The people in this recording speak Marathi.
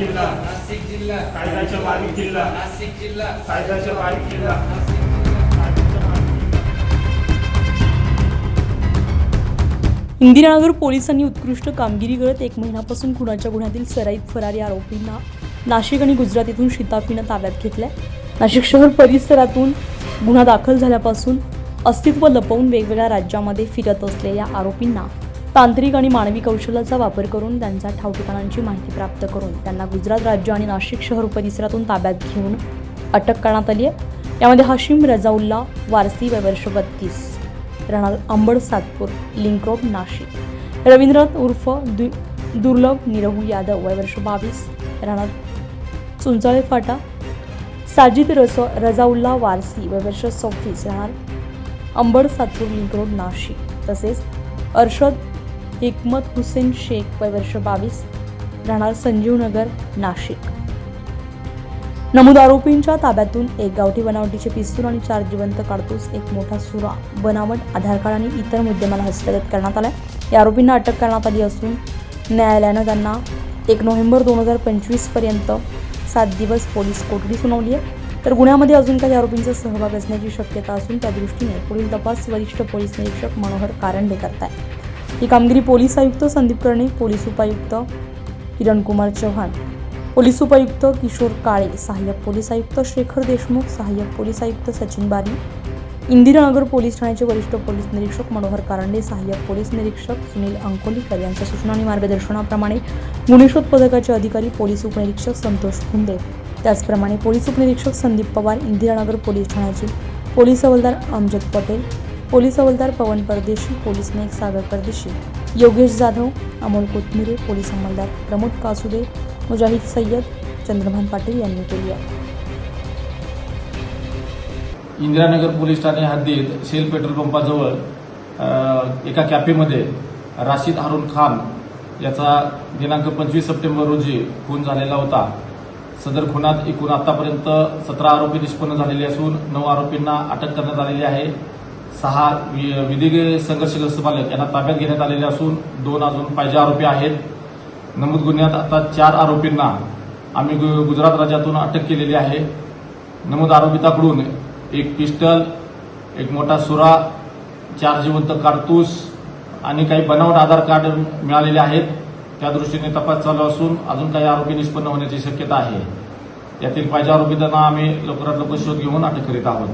जिल्हा. नाशिक जिल्हा. कायद्याच्या बारीक जिल्हा. नाशिक जिल्हा. कायद्याच्या बारीक जिल्हा. नाशिक जिल्हा. इंदिरानगर पोलिसांनी उत्कृष्ट कामगिरी करत एक महिन्यापासून खुनाच्या गुन्ह्यातील सराईत फरारी आरोपींना नाशिक आणि गुजरात येथून शिताफीनं ताब्यात घेतलंय. नाशिक शहर परिसरातून गुन्हा दाखल झाल्यापासून अस्तित्व लपवून वेगवेगळ्या राज्यामध्ये फिरत असलेल्या आरोपींना तांत्रिक आणि मानवी कौशल्याचा वापर करून त्यांच्या ठावठिकाणांची माहिती प्राप्त करून त्यांना गुजरात राज्य आणि नाशिक शहर परिसरातून ताब्यात घेऊन अटक करण्यात आली आहे. यामध्ये हाशिम रजाउल्ला वारसी वर्ष बत्तीस राहणार अंबड सातपूर लिंक्रोप नाशिक रवींद्रनाथ उर्फ दु दुर्लभ निरहू यादव वय वर्ष बावीस राहणार चुंचाळे फाटा साजिद रस रजाउल्ला वारसी वय वर्ष सव्वीस राहणार अंबड सातपूर लिंक रोड नाशिक तसेच अर्षद हिकमत हुसेन शेख वय वर्ष बावीस राहणार संजीवनगर नाशिक. नमूद आरोपींच्या ताब्यातून एक गावठी बनावटीचे पिस्तूल आणि चार जिवंत काढतूस एक मोठा सुरा बनावट आधार कार्ड आणि इतर मुद्देमाला हस्तगत करण्यात आलाय. या आरोपींना अटक करण्यात आली असून न्यायालयानं त्यांना एक नोव्हेंबर दोन हजार पंचवीसपर्यंत सात दिवस पोलीस कोठडी सुनावली आहे. तर गुन्ह्यामध्ये अजून काही आरोपींचा सहभाग असण्याची शक्यता असून त्या दृष्टीने पुढील तपास वरिष्ठ पोलीस निरीक्षक मनोहर कारंडे आहे ही कामगिरी पोलीस आयुक्त संदीप कर्णे पोलीस उपायुक्त किरणकुमार चव्हाण पोलीस उपायुक्त किशोर काळे सहाय्यक पोलीस आयुक्त शेखर देशमुख सहाय्यक पोलीस आयुक्त सचिन बारी इंदिरानगर पोलीस ठाण्याचे वरिष्ठ पोलीस निरीक्षक मनोहर कारंडे सहाय्यक पोलीस निरीक्षक सुनील अंकोलीकर यांच्या सूचना आणि मार्गदर्शनाप्रमाणे गुन्हेशोध पथकाचे अधिकारी पोलीस उपनिरीक्षक संतोष खुंदे त्याचप्रमाणे पोलीस उपनिरीक्षक संदीप पवार इंदिरानगर पोलीस ठाण्याचे पोलीस हवालदार अमजद पटेल पोलीस हवालदार पवन परदेशी पोलीस नाईक सागर परदेशी योगेश जाधव अमोल कोथमिरे पोलीस अंमलदार प्रमोद कासुदे मुजाहिद सय्यद चंद्रभान पाटील यांनी केली आहे. इंदिरानगर पोलीस ठाणे हद्दीत सेल पेट्रोल पंपाजवळ एका कॅफेमध्ये राशीद हारून खान याचा दिनांक पंचवीस सप्टेंबर रोजी खून झालेला होता. सदर खुनात एकूण आतापर्यंत सतरा आरोपी निष्पन्न झालेले असून नऊ आरोपींना अटक करण्यात आलेली आहे. सहा वि- विधी संघर्षग्रस्त बालक यांना ताब्यात घेण्यात आलेले असून दोन अजून पाहिजे आरोपी आहेत. नमूद गुन्ह्यात आता चार आरोपींना आम्ही गु- गुजरात राज्यातून अटक केलेली आहे. नमूद आरोपिताकडून एक पिस्टल एक मोठा सुरा चार जिवंत कारतूस आणि काही बनावट आधार कार्ड मिळालेले आहेत. त्या दृष्टीने तपास चालू असून अजून काही आरोपी निष्पन्न होण्याची शक्यता आहे. यातील पाहिजे आरोपितांना आम्ही लवकरात लवकर शोध घेऊन अटक करीत आहोत.